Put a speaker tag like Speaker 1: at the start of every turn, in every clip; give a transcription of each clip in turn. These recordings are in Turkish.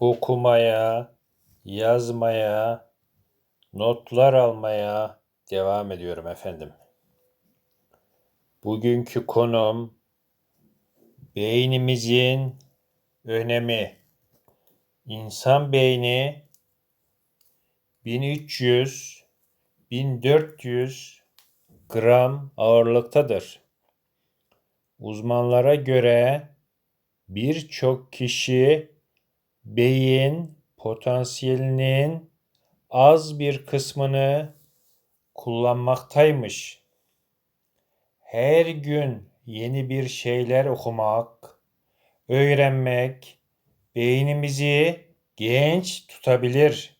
Speaker 1: okumaya, yazmaya, notlar almaya devam ediyorum efendim. Bugünkü konum beynimizin önemi. İnsan beyni 1300 1400 gram ağırlıktadır. Uzmanlara göre birçok kişi beyin potansiyelinin az bir kısmını kullanmaktaymış. Her gün yeni bir şeyler okumak, öğrenmek beynimizi genç tutabilir.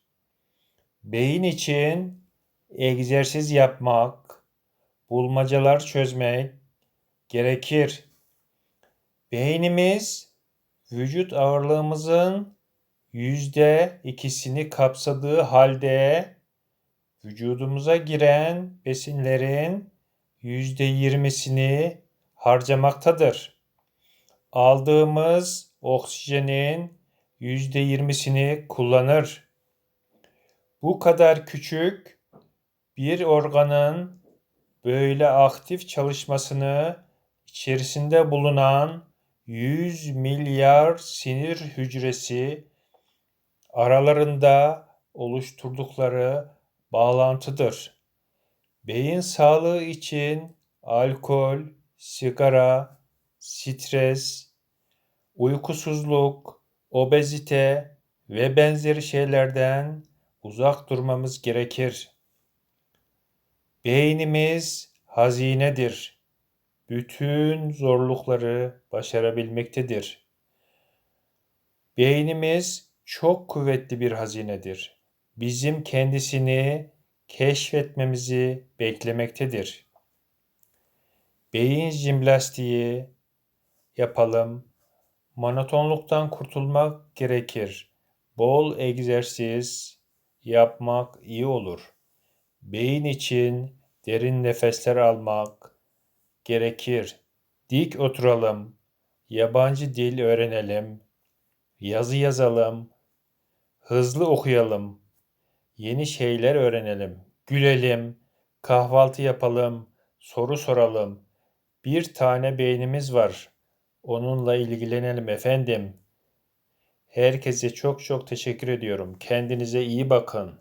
Speaker 1: Beyin için egzersiz yapmak, bulmacalar çözmek gerekir. Beynimiz vücut ağırlığımızın yüzde ikisini kapsadığı halde vücudumuza giren besinlerin yüzde yirmisini harcamaktadır. Aldığımız oksijenin yüzde yirmisini kullanır. Bu kadar küçük bir organın böyle aktif çalışmasını içerisinde bulunan 100 milyar sinir hücresi aralarında oluşturdukları bağlantıdır. Beyin sağlığı için alkol, sigara, stres, uykusuzluk, obezite ve benzeri şeylerden uzak durmamız gerekir. Beynimiz hazinedir. Bütün zorlukları başarabilmektedir. Beynimiz çok kuvvetli bir hazinedir. Bizim kendisini keşfetmemizi beklemektedir. Beyin jimnastiği yapalım. Monotonluktan kurtulmak gerekir. Bol egzersiz yapmak iyi olur. Beyin için derin nefesler almak gerekir. Dik oturalım. Yabancı dil öğrenelim. Yazı yazalım. Hızlı okuyalım. Yeni şeyler öğrenelim. Gülelim. Kahvaltı yapalım. Soru soralım. Bir tane beynimiz var. Onunla ilgilenelim efendim. Herkese çok çok teşekkür ediyorum. Kendinize iyi bakın.